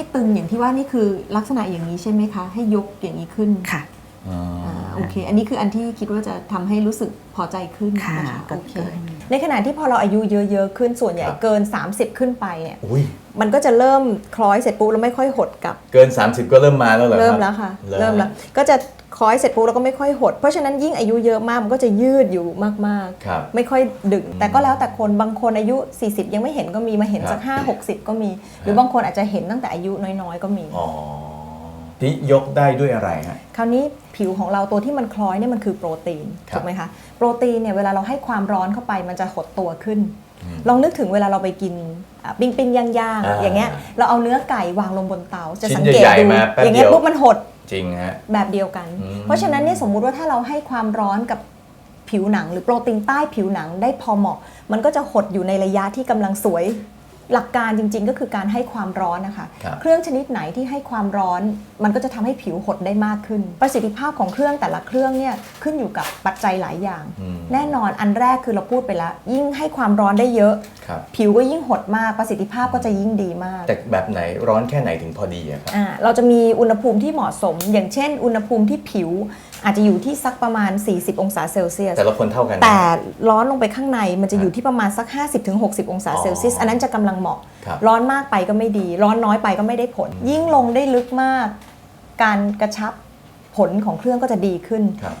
ให้ตึงอย่างที่ว่านี่คือลักษณะอย่างนี้ใช่ไหมคะ ให้ยกอย่างนี้ขึ้น ค่ะอ๋อออ่า โอเค อันนี้คืออันที่คิดว่าจะทำให้รู้สึกพอใจขึ้นค่ะนะคะก็โอเคเกินในขณะที่พอเราอายุเยอะๆขึ้นส่วนใหญ่ครับเกิน 30 ขึ้นไปเนี่ยอุ้ยมันก็จะเริ่มคล้อยเสร็จปุ๊บแล้วไม่ค่อยหดกลับ เกิน 30 ก็เริ่มมาแล้วเหรอครับเริ่มแล้วค่ะหรอเริ่มแล้วก็จะคล้อยเสร็จปุ๊บแล้วก็ไม่ค่อยหด เพราะฉะนั้นยิ่งอายุเยอะมากมันก็จะยืดอยู่มากครับๆไม่ค่อยดึง แต่ก็แล้วแต่คนบางคนอายุ 40 ยังไม่เห็นก็มีมาเห็นสักครับ5 60 ก็มี หรือบางคนอาจจะเห็นตั้งแต่อายุน้อยๆ ก็มี อ๋อที่ยกได้ด้วยอะไรฮะ คราวนี้ผิวของเราตัวที่มันคล้อยเนี่ยมันคือโปรตีนครับ ถูกไหมคะโปรตีนเนี่ยเวลาเราให้ความร้อนเข้าไปมันจะหดตัวขึ้น อืม ลองนึกถึงเวลาเราไปกินอะปิ้งปิ้งย่างย่างๆอ่าอย่างเงี้ยเราเอาเนื้อไก่วางลงบนเตาจะชิ้นสังเกตใหญ่ดูๆมาแป๊บอย่างเงี้ยเดียว ปุ๊บมันหดจริงฮะ แบบเดียวกัน อืม เพราะฉะนั้นเนี่ยสมมุติว่าถ้าเราให้ความร้อนกับผิวหนัง หรือโปรตีนใต้ผิวหนังได้พอเหมาะ มันก็จะหดอยู่ในระยะที่กำลังสวย หลักการจริง ๆ ก็คือการให้ความร้อนนะคะ ครับ เครื่องชนิดไหนที่ให้ความร้อน มันก็จะทำให้ผิวหดได้มากขึ้น ประสิทธิภาพของเครื่องแต่ละเครื่องเนี่ยขึ้นอยู่กับปัจจัยหลายอย่าง อืมแน่นอนอันแรกคือเราพูดไปแล้ว ยิ่งให้ความร้อนได้เยอะ ครับ ผิวก็ยิ่งหดมากประสิทธิภาพก็จะยิ่งดีมาก แต่แบบไหนร้อนแค่ไหนถึงพอดีอะครับ อ่าเราจะมีอุณหภูมิที่เหมาะสม อย่างเช่น อุณหภูมิที่ผิว อาจจะอยู่ที่สักประมาณ 40 องศาเซลเซียสแต่ละคนเท่ากันนะแต่ร้อนลงไปข้างในมันจะอยู่ที่ประมาณสัก 50-60 องศาเซลเซียสอ๋ออัอันนั้นจะกำลังเหมาะครับร้อนมากไปก็ไม่ดี ร้อนน้อยไปก็ไม่ได้ผล ยิ่งลงได้ลึกมาก การกระชับผลของเครื่องก็จะดีขึ้นครับ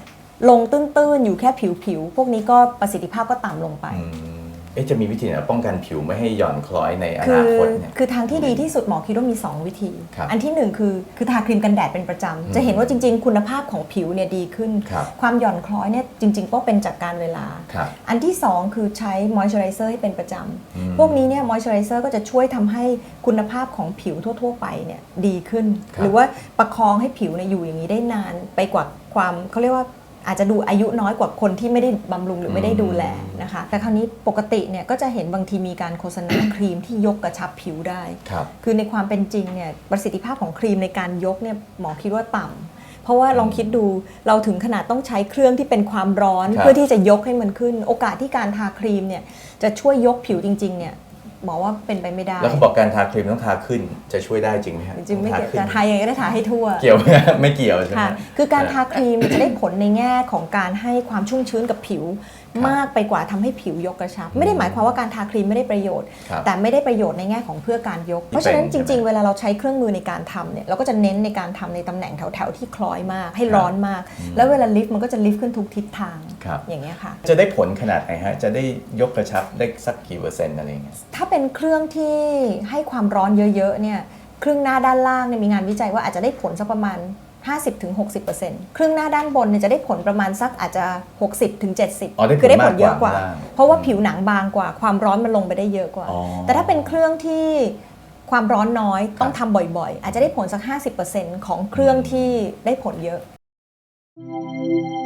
ลงตื้นๆอยู่แค่ผิวๆพวกนี้ก็ประสิทธิภาพก็ต่ำลงไปอืม เอ๊ะจะมีวิธีไหนป้องกันผิวไม่ให้หย่อนคล้อยในอคืนาอคตเนี่ย คือทางที่ดีที่สุดหมอคิดว่ามี 2 วิธี ครับอันที่หนึ่งคือคือทาครีมกันแดดเป็นประจำ จะเห็นว่าจริง ๆ คุณภาพของผิวเนี่ยดีขึ้น ครับความหย่อนคล้อยเนี่ยจริง ๆ ก็เป็นจากการเวลา ครับอันที่ 2 คือใช้มอยส์เจอไรเซอร์ให้เป็นประจอืมำ พวกนี้เนี่ยมอยส์เจอไรเซอร์ก็จะช่วยทำให้คุณภาพของผิวทั่ว ๆ ไปเนี่ยดีขึ้น ครับ หรือว่าประคองให้ผิวเนี่ยอยู่อย่างนี้ได้นานไปกว่าความเขาเรียกว่า อาจจะดูอายุน้อยกว่าคนที่ไม่ได้บำรุงหรือไม่ได้ดูแลนะคะ แต่คราวนี้ปกติเนี่ยก็จะเห็นบางทีมีการโฆษณาครีมที่ยกกระชับผิวได้ ครับ คือในความเป็นจริงเนี่ยประสิทธิภาพของครีมในการยกเนี่ยหมอคิดว่าต่ำเพราะว่าลองคิดดูเราถึงขนาดต้องใช้เครื่องที่เป็นความร้อน ครับ เพื่อที่จะยกให้มันขึ้น โอกาสที่การทาครีมเนี่ยจะช่วยยกผิวจริงๆเนี่ย หมอว่าเป็นไปไม่ได้ แล้วเขาบอกการทาครีมต้องทาขึ้นจะช่วยได้จริงไหมฮะจริงๆไม่ต้องเกี่ยวขึ้นแต่ทายังไงก็ได้ทาให้ทั่ว เกี่ยวไหมฮะไม่เกี่ยวใช่ไหมค่ะ ฮะ คือการทาครีมจะได้ผลในแง่ของการให้ความชุ่มชื้นกับผิวครับมากไปกว่าทำให้ผิวยกกระชับ ไม่ได้หมายความว่าการทาครีมไม่ได้ประโยชน์ครับแต่ไม่ได้ประโยชน์ในแง่ของเพื่อการยก เพราะฉะนั้นจริง ๆ เวลาเราใช้เครื่องมือในการทำเนี่ยเราก็จะเน้นในการทำในตำแหน่งแถวๆที่คล้อยมาก ให้ร้อนมาก แล้วเวลาลิฟต์มันก็จะลิฟต์ขึ้นทุกทิศทางครับอย่างเงี้ยค่ะจะได้ผลขนาดไหนฮะจะได้ยกกระชับได้สักกี่เปอร์เซ็นต์อะไรอย่างเงี้ยถ้าเป็นเครื่องที่ให้ความร้อนเยอะๆเนี่ยครึ่งหน้าด้านล่างเนี่ยมีงานวิจัยว่าอาจจะได้ผลสักประมาณ 50-60%ครึ่งหน้าด้านบนเนี่ยจะได้ผลประมาณสักอาจจะ 60-70อ๋อได้ผลคือได้ผลเยอะกว่า มากกว่าเพราะว่าผิวหนังบางกว่า ความร้อนมันลงไปได้เยอะกว่า อ๋อแต่ถ้าเป็นเครื่องที่ความร้อนน้อยครับต้องทำบ่อยๆ อาจจะได้ผลสัก 50%ของเครื่องที่ได้ผลเยอะค